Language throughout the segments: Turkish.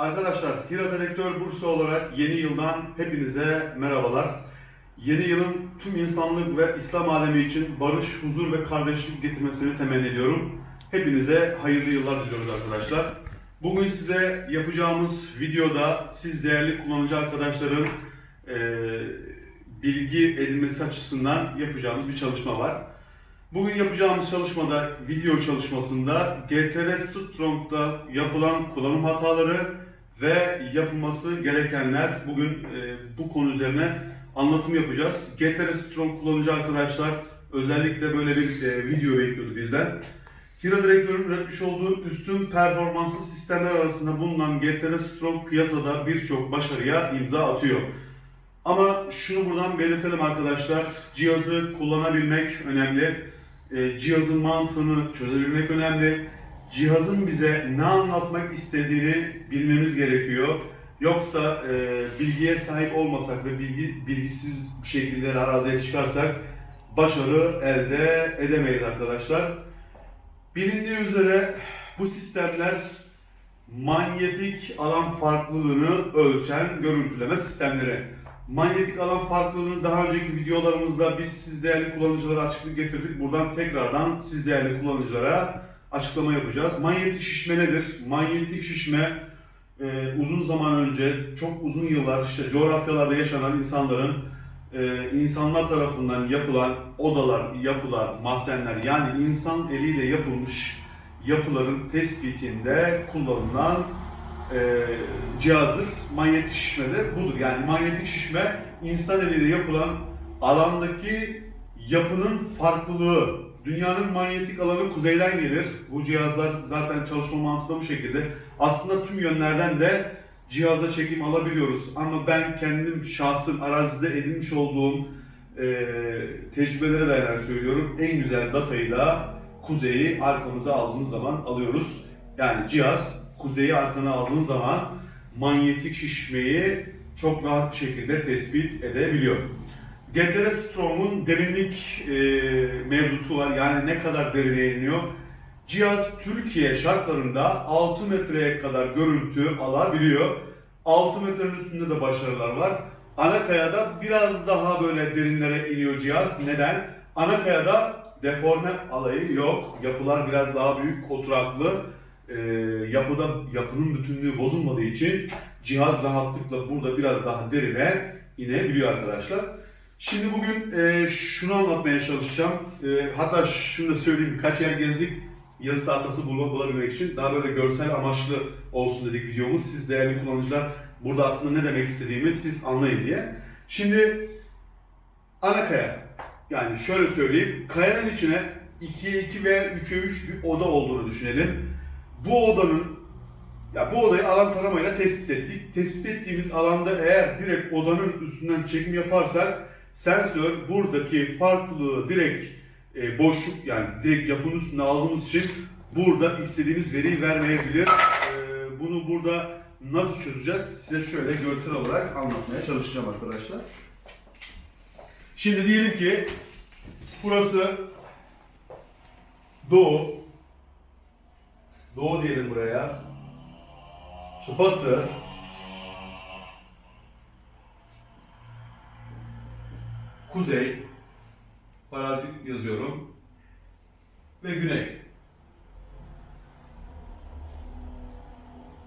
Arkadaşlar Hira Dedektör Bursa olarak yeni yıldan hepinize merhabalar. Yeni yılın tüm insanlık ve İslam alemi için barış, huzur ve kardeşlik getirmesini temenni ediyorum. Hepinize hayırlı yıllar diliyoruz arkadaşlar. Bugün size yapacağımız videoda siz değerli kullanıcı arkadaşların eee, bilgi edinmesi açısından yapacağımız bir çalışma var. Bugün yapacağımız çalışmada, video çalışmasında GTR Strong'da yapılan kullanım hataları ve yapılması gerekenler bugün e, bu konu üzerine anlatım yapacağız. GTR Strong kullanıcı arkadaşlar özellikle böyle bir e, video bekliyordu bizden. Hira Direktör'ün üretmiş olduğu üstün performanslı sistemler arasında bulunan GTR Strong piyasada birçok başarıya imza atıyor. Ama şunu buradan belirtelim arkadaşlar. Cihazı kullanabilmek önemli. E, cihazın mantığını çözebilmek önemli. Cihazın bize ne anlatmak istediğini bilmemiz gerekiyor. Yoksa e, bilgiye sahip olmasak ve bilgi bilgisiz bir şekilde araziye çıkarsak başarı elde edemeyiz arkadaşlar. Bilindiği üzere bu sistemler manyetik alan farklılığını ölçen görüntüleme sistemleri. Manyetik alan farklılığını daha önceki videolarımızda biz siz değerli kullanıcılara açıklık getirdik. Buradan tekrardan siz değerli kullanıcılara açıklama yapacağız. Manyetik şişme nedir? Manyetik şişme e, uzun zaman önce, çok uzun yıllar işte coğrafyalarda yaşanan insanların e, insanlar tarafından yapılan odalar, yapılar, mahzenler yani insan eliyle yapılmış yapıların tespitinde kullanılan e, cihazdır. Manyetik şişme de budur. Yani manyetik şişme insan eliyle yapılan alandaki yapının farklılığı. Dünyanın manyetik alanı kuzeyden gelir. Bu cihazlar zaten çalışma mantığı bu şekilde. Aslında tüm yönlerden de cihaza çekim alabiliyoruz. Ama ben kendim şahsım arazide edinmiş olduğum e, tecrübelere dayanarak söylüyorum. En güzel datayı da kuzeyi arkamıza aldığımız zaman alıyoruz. Yani cihaz kuzeyi arkana aldığın zaman manyetik şişmeyi çok rahat bir şekilde tespit edebiliyor. GTR Strong'un derinlik e, mevzusu var. Yani ne kadar derine iniyor. Cihaz Türkiye şartlarında 6 metreye kadar görüntü alabiliyor. 6 metrenin üstünde de başarılar var. Anakaya'da biraz daha böyle derinlere iniyor cihaz. Neden? Anakaya'da deforme alayı yok. Yapılar biraz daha büyük, oturaklı. Ee, yapıda yapının bütünlüğü bozulmadığı için cihaz rahatlıkla burada biraz daha derine inebiliyor arkadaşlar. Şimdi bugün e, şunu anlatmaya çalışacağım. E, hatta şunu da söyleyeyim birkaç yer gezdik yazı tahtası bulabilmek için. Daha böyle görsel amaçlı olsun dedik videomuz. Siz değerli kullanıcılar burada aslında ne demek istediğimi siz anlayın diye. Şimdi ana kaya. Yani şöyle söyleyeyim. Kayanın içine 2'ye 2 veya 3'e 3 bir oda olduğunu düşünelim. Bu odanın ya bu odayı alan taramayla tespit ettik. Tespit ettiğimiz alanda eğer direkt odanın üstünden çekim yaparsak sensör buradaki farklılığı direkt e, boşluk yani direkt yapının üstünde aldığımız için burada istediğimiz veriyi vermeyebilir. E, bunu burada nasıl çözeceğiz? Size şöyle görsel olarak anlatmaya çalışacağım arkadaşlar. Şimdi diyelim ki burası doğu. Doğu diyelim buraya. İşte batı. Kuzey. Parazit yazıyorum. Ve güney.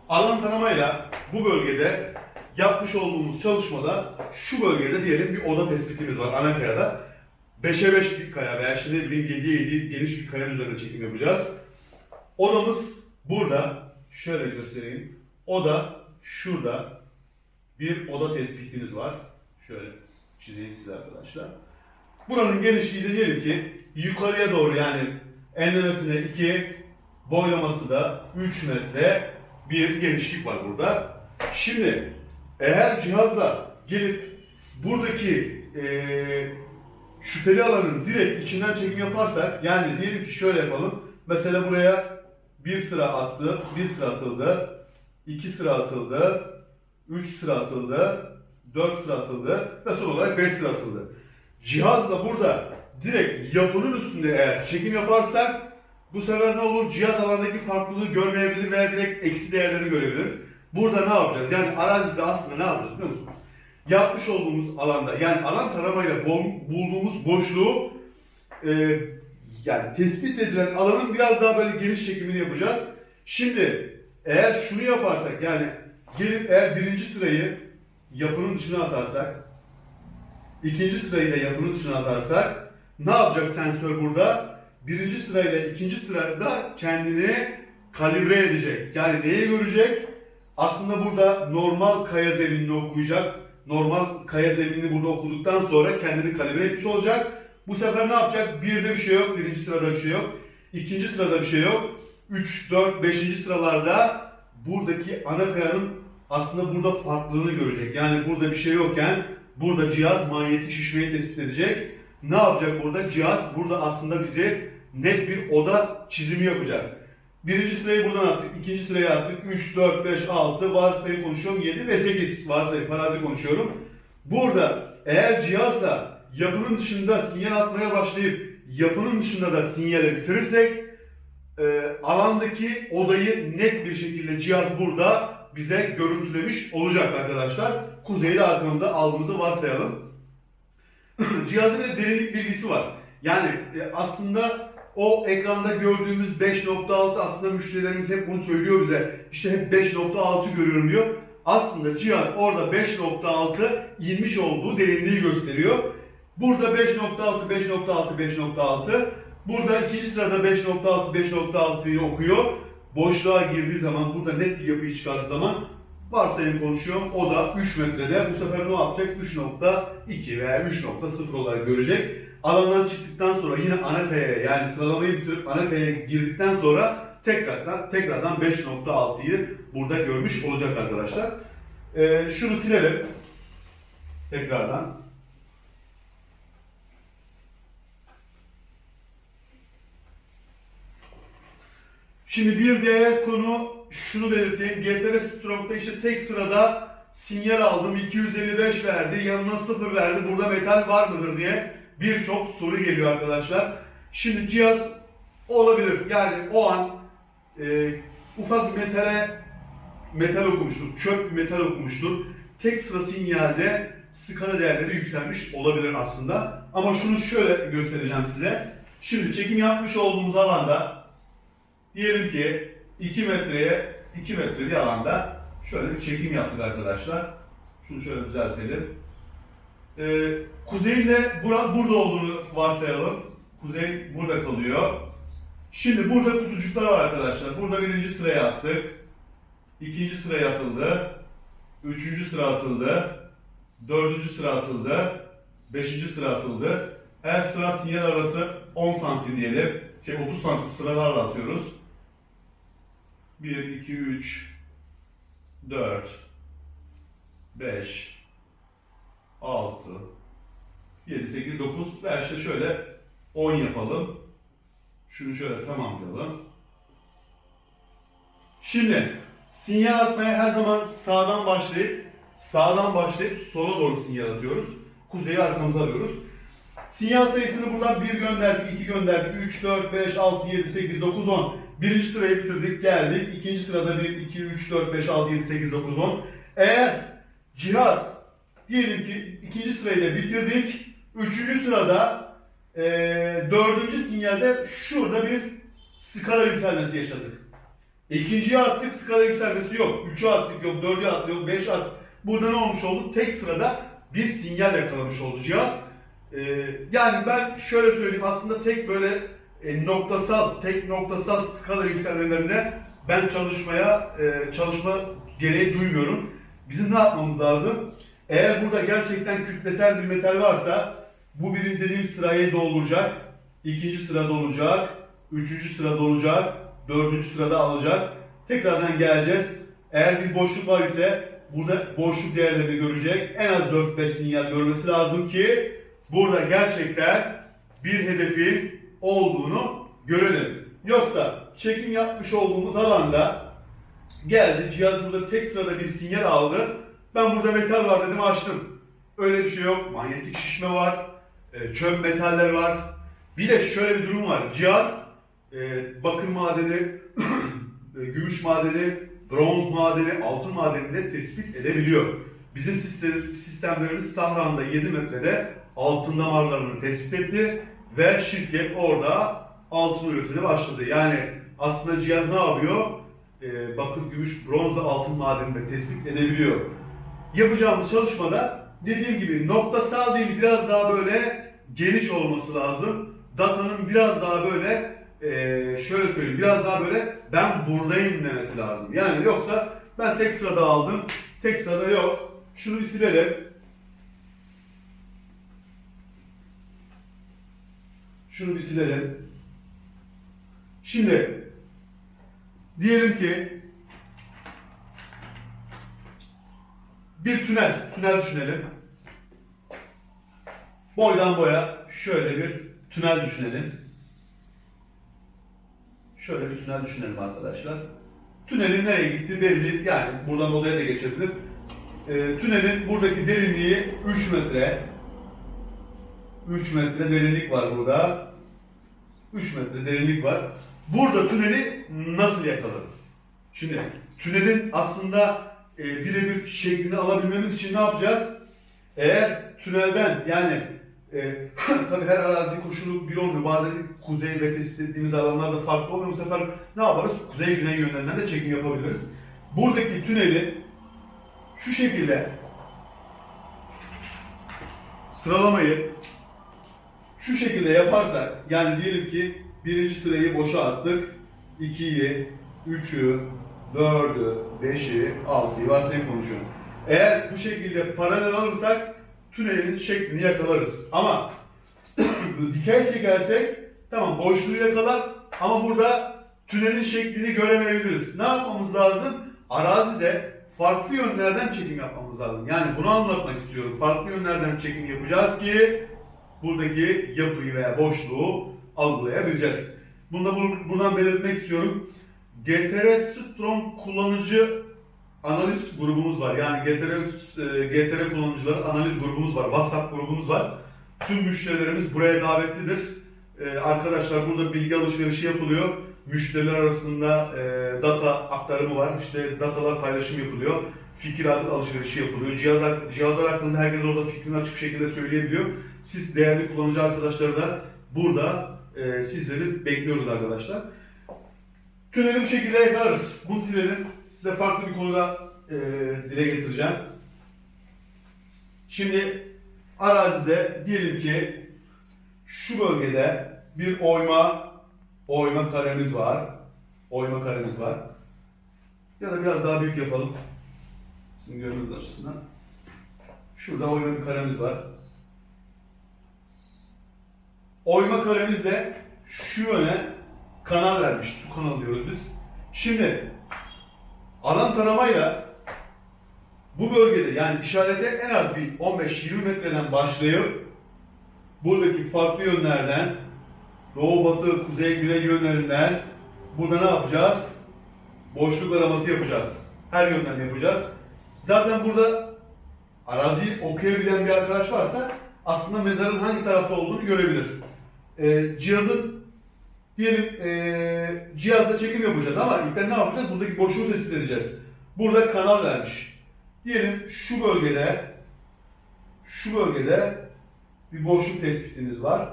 Alan taramayla bu bölgede yapmış olduğumuz çalışmada şu bölgede diyelim bir oda tespitimiz var Anakaya'da. 5'e 5 bir kaya veya şimdi ne bileyim 7'ye 7 geniş bir kayanın üzerine çekim yapacağız. Odamız burada. Şöyle göstereyim. Oda şurada. Bir oda tespitimiz var. Şöyle çizeyim size arkadaşlar. Buranın genişliği de diyelim ki yukarıya doğru yani enlemesine 2, boylaması da 3 metre bir genişlik var burada. Şimdi eğer cihazla gelip buradaki eee, şüpheli alanın direkt içinden çekim yaparsak yani diyelim ki şöyle yapalım. Mesela buraya bir sıra attı, bir sıra atıldı, iki sıra atıldı, üç sıra atıldı, dört sıra atıldı ve son olarak beş sıra atıldı. Cihazla burada direkt yapının üstünde eğer çekim yaparsak bu sefer ne olur? Cihaz alandaki farklılığı görmeyebilir veya direkt eksi değerleri görebilir. Burada ne yapacağız? Yani arazide aslında ne yapacağız biliyor musunuz? Yapmış olduğumuz alanda yani alan taramayla bulduğumuz boşluğu e, yani tespit edilen alanın biraz daha böyle geniş çekimini yapacağız. Şimdi eğer şunu yaparsak yani gelip eğer birinci sırayı yapının dışına atarsak ikinci sırayı da yapının dışına atarsak ne yapacak sensör burada? Birinci sırayla ikinci sırada kendini kalibre edecek. Yani neyi görecek? Aslında burada normal kaya zeminini okuyacak. Normal kaya zeminini burada okuduktan sonra kendini kalibre etmiş olacak. Bu sefer ne yapacak? Birde bir şey yok, birinci sırada bir şey yok. ikinci sırada bir şey yok. 3, 4, 5. sıralarda buradaki ana kayanın aslında burada farklılığını görecek. Yani burada bir şey yokken burada cihaz manyetik şişmeyi tespit edecek. Ne yapacak burada? Cihaz burada aslında bize net bir oda çizimi yapacak. Birinci sırayı buradan attık, ikinci sıraya attık. 3, 4, 5, 6 varsayı konuşuyorum. 7 ve 8 varsayı farazi konuşuyorum. Burada eğer cihazla yapının dışında sinyal atmaya başlayıp yapının dışında da sinyali bitirirsek e, alandaki odayı net bir şekilde cihaz burada bize görüntülemiş olacak arkadaşlar. Kuzeyi de arkamıza aldığımızı varsayalım. Cihazın da derinlik bilgisi var. Yani e, aslında o ekranda gördüğümüz 5.6 aslında müşterilerimiz hep bunu söylüyor bize. İşte hep 5.6 görüyorum diyor. Aslında cihaz orada 5.6 inmiş olduğu derinliği gösteriyor. Burada 5.6, 5.6, 5.6. Burada ikinci sırada 5.6, 5.6'yı okuyor. Boşluğa girdiği zaman, burada net bir yapıyı çıkardığı zaman varsayım konuşuyorum. O da 3 metrede. Bu sefer ne yapacak? 3.2 veya 3.0 olarak görecek. Alandan çıktıktan sonra yine ana kayaya yani sıralamayı bitirip ana kayaya girdikten sonra tekrardan tekrardan 5.6'yı burada görmüş olacak arkadaşlar. Ee, şunu silelim. Tekrardan. Şimdi bir diğer konu şunu belirteyim. GTR Strong'da işte tek sırada sinyal aldım 255 verdi yanına 0 verdi burada metal var mıdır diye birçok soru geliyor arkadaşlar. Şimdi cihaz olabilir yani o an e, ufak bir metale metal okumuştur, çöp bir metal okumuştur. Tek sıra sinyalde skala değerleri yükselmiş olabilir aslında. Ama şunu şöyle göstereceğim size. Şimdi çekim yapmış olduğumuz alanda diyelim ki 2 metreye 2 metre bir alanda şöyle bir çekim yaptık arkadaşlar. Şunu şöyle düzeltelim. Ee, kuzeyin de bura, burada olduğunu varsayalım. Kuzey burada kalıyor. Şimdi burada kutucuklar var arkadaşlar. Burada birinci sıraya attık. ikinci sıraya atıldı. Üçüncü sıra atıldı. Dördüncü sıra atıldı. Beşinci sıra atıldı. Her sıra sinyal arası 10 santim diyelim. Şey 30 santim sıralarla atıyoruz. 1, 2, 3, 4, 5, 6, 7, 8, 9 ve işte şöyle 10 yapalım. Şunu şöyle tamamlayalım. Şimdi sinyal atmaya her zaman sağdan başlayıp sağdan başlayıp sola doğru sinyal atıyoruz. Kuzeyi arkamıza alıyoruz. Sinyal sayısını buradan 1 gönderdik, 2 gönderdik, 3, 4, 5, 6, 7, 8, 9, 10. Birinci sırayı bitirdik, geldik. İkinci sırada 1, 2, 3, 4, 5, 6, 7, 8, 9, 10. Eğer cihaz diyelim ki ikinci sırayı da bitirdik. Üçüncü sırada eee dördüncü sinyalde şurada bir skala yükselmesi yaşadık. İkinciye attık skala yükselmesi yok. Üçe attık yok, dörde attık yok, beşe attık. Burada ne olmuş oldu? Tek sırada bir sinyal yakalamış oldu cihaz. Ee, yani ben şöyle söyleyeyim aslında tek böyle e, noktasal, tek noktasal skala yükselmelerine ben çalışmaya, e, çalışma gereği duymuyorum. Bizim ne yapmamız lazım? Eğer burada gerçekten kütlesel bir metal varsa bu birinci dediğim sırayı dolduracak, ikinci sırada olacak, üçüncü sırada olacak, dördüncü sırada alacak. Tekrardan geleceğiz. Eğer bir boşluk var ise burada boşluk değerlerini görecek. En az 4-5 sinyal görmesi lazım ki burada gerçekten bir hedefin olduğunu görelim. Yoksa çekim yapmış olduğumuz alanda geldi cihaz burada tek sırada bir sinyal aldı. Ben burada metal var dedim açtım. Öyle bir şey yok. Manyetik şişme var. e, Çöp metaller var. Bir de şöyle bir durum var. Cihaz e, bakır madeni, e, gümüş madeni, bronz madeni, altın madeni de tespit edebiliyor. Bizim sistem, sistemlerimiz Tahran'da 7 metrede altın damarlarını tespit etti ve şirket orada altın üretimine başladı. Yani aslında cihaz ne yapıyor? Ee, bakır, gümüş, bronz ve altın madenini de tespit edebiliyor. Yapacağımız çalışmada dediğim gibi noktasal değil biraz daha böyle geniş olması lazım. Datanın biraz daha böyle eee, şöyle söyleyeyim biraz daha böyle ben buradayım demesi lazım. Yani yoksa ben tek sırada aldım tek sırada yok. Şunu bir silelim. Şunu bir silelim. Şimdi diyelim ki bir tünel, tünel düşünelim. Boydan boya şöyle bir tünel düşünelim. Şöyle bir tünel düşünelim arkadaşlar. Tünelin nereye gittiği belli. Yani buradan odaya da geçebilir. Ee, tünelin buradaki derinliği 3 metre. 3 metre derinlik var burada. 3 metre derinlik var. Burada tüneli nasıl yakalarız? Şimdi tünelin aslında e, birebir şeklini alabilmemiz için ne yapacağız? Eğer tünelden yani e, tabii her arazi koşulu bir olmuyor. Bazen kuzey ve tespit ettiğimiz alanlarda farklı oluyor. Bu sefer ne yaparız? Kuzey güney yönlerinden de çekim yapabiliriz. Buradaki tüneli şu şekilde sıralamayı şu şekilde yaparsak yani diyelim ki birinci sırayı boşa attık. 2'yi, 3'ü, 4'ü, 5'i, 6'yı varsayım konuşuyorum. Eğer bu şekilde paralel alırsak tünelin şeklini yakalarız. Ama dikey çekersek tamam boşluğu yakalar ama burada tünelin şeklini göremeyebiliriz. Ne yapmamız lazım? Arazide farklı yönlerden çekim yapmamız lazım. Yani bunu anlatmak istiyorum. Farklı yönlerden çekim yapacağız ki buradaki yapıyı veya boşluğu algılayabileceğiz. Bunu da bu- buradan belirtmek istiyorum. GTR Strong kullanıcı analiz grubumuz var. Yani GTR, e, GTR kullanıcıları analiz grubumuz var. WhatsApp grubumuz var. Tüm müşterilerimiz buraya davetlidir. E, arkadaşlar burada bilgi alışverişi yapılıyor. Müşteriler arasında e, data aktarımı var. İşte datalar paylaşım yapılıyor. Fikir alışverişi yapılıyor. Cihazlar, cihazlar hakkında herkes orada fikrini açık bir şekilde söyleyebiliyor. Siz değerli kullanıcı arkadaşları da burada e, sizleri bekliyoruz arkadaşlar. Tüneli bu şekilde yakalarız. Bu silelim. Size farklı bir konuda e, dile getireceğim. Şimdi arazide diyelim ki şu bölgede bir oyma oyma karemiz var. Oyma karemiz var. Ya da biraz daha büyük yapalım. Sizin görmeniz açısından. Şurada oyma bir karemiz var. Oyma karemizde şu yöne kanal vermiş. Su kanalı diyoruz biz. Şimdi alan taramayla bu bölgede yani işarete en az bir 15-20 metreden başlayıp buradaki farklı yönlerden doğu batı kuzey güney yönlerinden burada ne yapacağız? Boşluk araması yapacağız. Her yönden yapacağız. Zaten burada araziyi okuyabilen bir arkadaş varsa aslında mezarın hangi tarafta olduğunu görebilir. Ee, cihazın diyelim ee, cihazla çekim yapacağız ama ilkten ne yapacağız? Buradaki boşluğu tespit edeceğiz. Burada kanal vermiş. Diyelim şu bölgede şu bölgede bir boşluk tespitiniz var.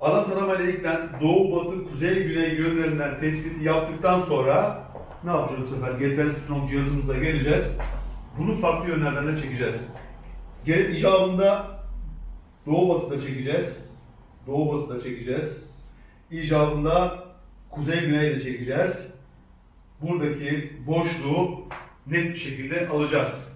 Alan taramayla ilkten doğu, batı, kuzey, güney yönlerinden tespiti yaptıktan sonra ne yapacağız bu sefer? GTR Strong cihazımızla geleceğiz. Bunu farklı yönlerden de çekeceğiz. Gerek icabında doğu batıda çekeceğiz. Doğu batıda çekeceğiz. İcabında kuzey güney de çekeceğiz. Buradaki boşluğu net bir şekilde alacağız.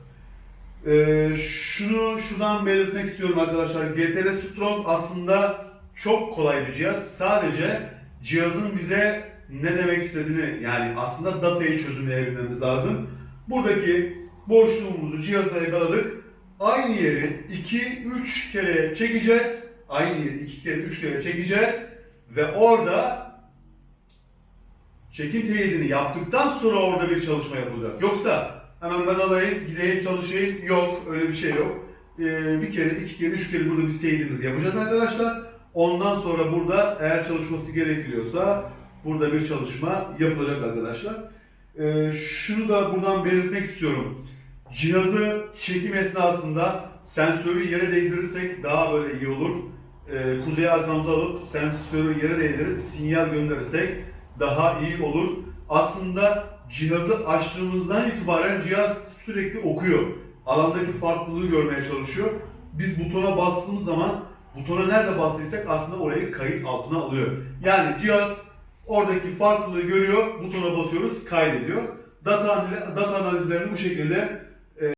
Ee, şunu şuradan belirtmek istiyorum arkadaşlar. GTR Strong aslında çok kolay bir cihaz. Sadece cihazın bize ne demek istediğini yani aslında datayı çözümleyebilmemiz lazım. Buradaki boşluğumuzu cihaza yakaladık. Aynı yeri 2-3 kere çekeceğiz. Aynı yeri 2 kere 3 kere çekeceğiz. Ve orada çekim teyidini yaptıktan sonra orada bir çalışma yapılacak. Yoksa hemen ben alayım, gideyim çalışayım. Yok, öyle bir şey yok. Ee, bir kere, iki kere, üç kere burada biz teyidimizi yapacağız arkadaşlar. Ondan sonra burada eğer çalışması gerekiyorsa burada bir çalışma yapılacak arkadaşlar. Ee, şunu da buradan belirtmek istiyorum. Cihazı çekim esnasında sensörü yere değdirirsek daha böyle iyi olur. Ee, kuzey arkamıza alıp sensörü yere değdirip sinyal gönderirsek daha iyi olur. Aslında cihazı açtığımızdan itibaren cihaz sürekli okuyor. Alandaki farklılığı görmeye çalışıyor. Biz butona bastığımız zaman butona nerede bastıysak aslında orayı kayıt altına alıyor. Yani cihaz oradaki farklılığı görüyor, butona basıyoruz, kaydediyor. Data, data analizlerini bu şekilde